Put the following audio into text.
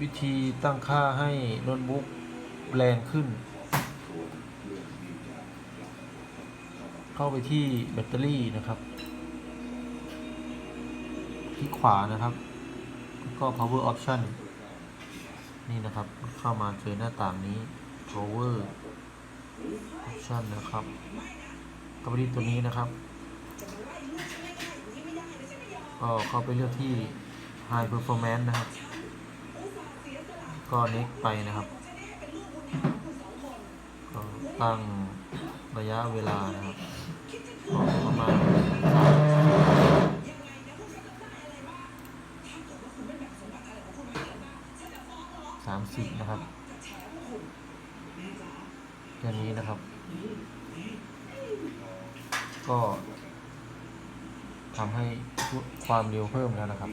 วิธีตั้งค่าให้โน้ตบุ๊กแรงขึ้น เข้าไปที่แบตเตอรี่นะครับที่ขวานะครับ ก็ power option นี่นะครับ เข้ามาเจอหน้าต่างนี้ power option นะครับเข้าไปที่ตัวนี้นะครับ ก็เข้าไปเลือกที่ high performance นะครับ ก็ next ไปนะครับก็ตั้งระยะเวลานะครับก็ประมาณสามสิบนะครับแค่นี้นะครับ ก็ทำให้ความเร็วเพิ่มแล้วนะครับ